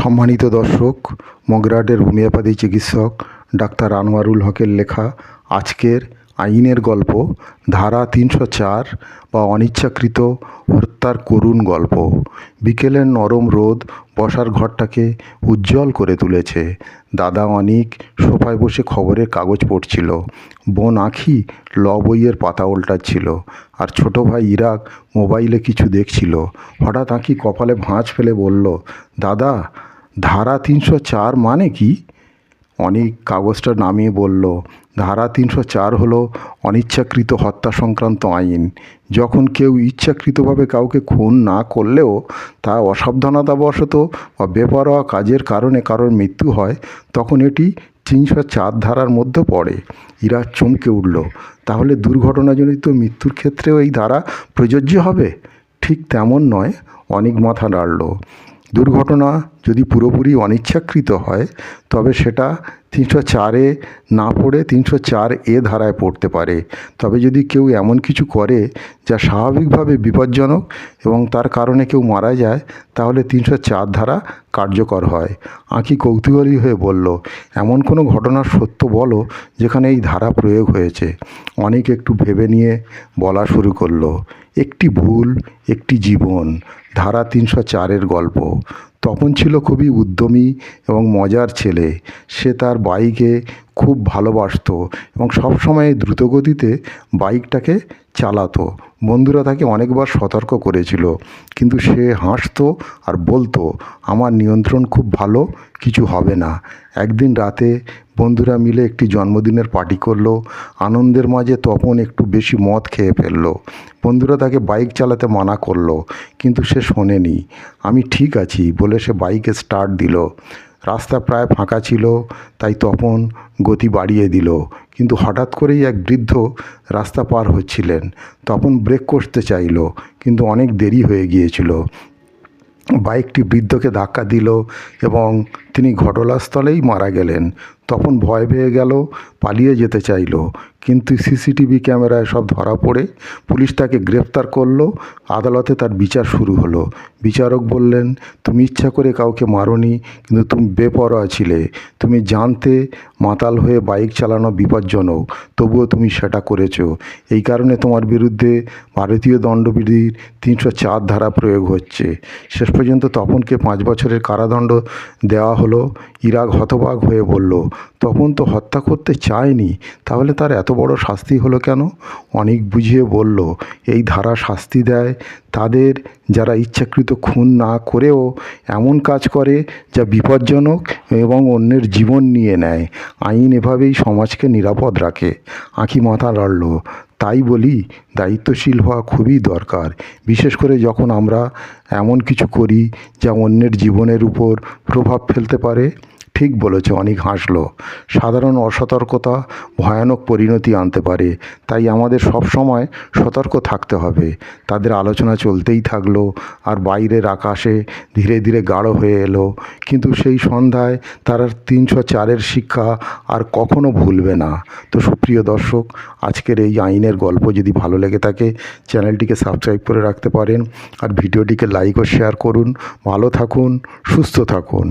সম্মানিত দর্শক মগরাটের হোমিওপ্যাথি চিকিৎসক ডাক্তার আনোয়ারুল হকের লেখা আজকের আইনের গল্প, ধারা তিনশো চার বা অনিচ্ছাকৃত হত্যার করুণ গল্প। বিকেলের নরম রোদ বসার ঘরটাকে উজ্জ্বল করে তুলেছে। দাদা অনিক সোফায় বসে খবরের কাগজ পড়ছিল। বোন আখি ল বইয়ের পাতা উল্টাচ্ছিল। আর ছোট ভাই ইরাক মোবাইলে কিছু দেখছিল। হঠাৎ আঁকি কপালে ভাঁজ ফেলে বলল, দাদা ধারা তিনশো চার মানে কি? অনেক কাগজটা নামিয়ে বলল, ধারা তিনশো চার হলো অনিচ্ছাকৃত হত্যা সংক্রান্ত আইন। যখন কেউ ইচ্ছাকৃতভাবে কাউকে খুন না করলেও তা অসাবধানতাবশত বা বেপরোয়া কাজের কারণে কারোর মৃত্যু হয়, তখন এটি তিনশো চার ধারার মধ্যে পড়ে। ইরা চমকে উঠল, তাহলে দুর্ঘটনাজনিত মৃত্যুর ক্ষেত্রেও এই ধারা প্রযোজ্য হবে? ঠিক তেমন নয়, অনেক মাথা নাড়ল। দুর্ঘটনা যদি পুরোপুরি অনিচ্ছাকৃত হয় তবে সেটা তিনশো চারে না পড়ে তিনশো চার এ ধারায় পড়তে পারে। তবে যদি কেউ এমন কিছু করে যা স্বাভাবিকভাবে বিপজ্জনক এবং তার কারণে কেউ মারা যায়, তাহলে তিনশো চার ধারা কার্যকর হয়। আঁকি কৌতূহলী হয়ে বলল, এমন কোনো ঘটনার সত্য বলো যেখানে এই ধারা প্রয়োগ হয়েছে। অনেক একটু ভেবে নিয়ে বলা শুরু করল, একটি ভুল, একটি জীবন। ধারা তিনশো চারের গল্প। তপন ছিল খুবই উদ্যমী এবং মজার ছেলে। সে তার বাইকে খুব ভালোবাসত এবং সবসময় দ্রুতগতিতে বাইকটাকে চালাতো। বন্ধুরা তাকে অনেকবার সতর্ক করেছিল, কিন্তু সে হাসতো আর বলতো, আমার নিয়ন্ত্রণ খুব ভালো, কিছু হবে না। একদিন রাতে বন্ধুরা মিলে একটি জন্মদিনের পার্টি করল। আনন্দের মাঝে তপন একটু বেশি মদ খেয়ে ফেলল। বন্ধুরা তাকে বাইক চালাতে মানা করল, কিন্তু সে শোনেনি। আমি ঠিক আছি বলে সে বাইকে স্টার্ট দিল। রাস্তা প্রায় ফাঁকা ছিল, তাই তপন গতি বাড়িয়ে দিল। কিন্তু হঠাৎ করেই এক বৃদ্ধ রাস্তা পার হচ্ছিলেন। তপন ব্রেক করতে চাইলো, কিন্তু অনেক দেরি হয়ে গিয়েছিল। বাইকটি বৃদ্ধকে ধাক্কা দিল এবং তিনি ঘটনাস্থলেই মারা গেলেন। তখন ভয় পেয়ে গেল, পালিয়ে যেতে চাইল। কিন্তু সিসিটিভি ক্যামেরায় সব ধরা পড়ে, পুলিশ তাকে গ্রেফতার করল। আদালতে তার বিচার শুরু হলো। বিচারক বললেন, তুমি ইচ্ছা করে কাউকে মারোনি, কিন্তু তুমি বেপরোয়া ছিলে। তুমি জানতে মাতাল হয়ে বাইক চালানো বিপজ্জনক, তবুও তুমি সেটা করেছ। এই কারণে তোমার বিরুদ্ধে ভারতীয় দণ্ডবিধির তিনশো চার ধারা প্রয়োগ হচ্ছে। শেষ পর্যন্ত তপনকে পাঁচ বছরের কারাদণ্ড দেওয়া হলো ইরাক হতবাক হয়ে বলল, তপন তো হত্যা করতে চায়নি, তাহলে তার এত বড় শাস্তি হলো কেন? অনেক বুঝিয়ে বলল, এই ধারা শাস্তি দেয় তাদের যারা ইচ্ছাকৃত খুন না করেও এমন কাজ করে যা বিপজ্জনক এবং অন্যের জীবন নিয়ে নেয়। আইন এভাবেই সমাজকে নিরাপদ রাখে। আঁখি মাথা নাড়ল তাই বলি, দায়িত্বশীল হওয়া খুবই দরকার। বিশেষ করে যখন আমরা এমন কিছু করি যা অন্যের জীবনের উপর প্রভাব ফেলতে পারে ঠিক বলেছে, অনেক হাসলো। সাধারণ অসতর্কতা ভয়ানক পরিণতি আনতে পারে, তাই আমাদের সব সময় সতর্ক থাকতে হবে। তাদের আলোচনা চলতেই থাকল, আর বাইরের আকাশে ধীরে ধীরে গাঢ় হয়ে এলো। কিন্তু সেই সন্ধ্যায় তারা তিনশো চারের শিক্ষা আর কখনো ভুলবে না। তো সুপ্রিয় দর্শক, আজকের এই আইনের গল্প যদি ভালো লেগে থাকে, চ্যানেলটিকে সাবস্ক্রাইব করে রাখতে পারেন, আর ভিডিওটিকে লাইক ও শেয়ার করুন। ভালো থাকুন, সুস্থ থাকুন।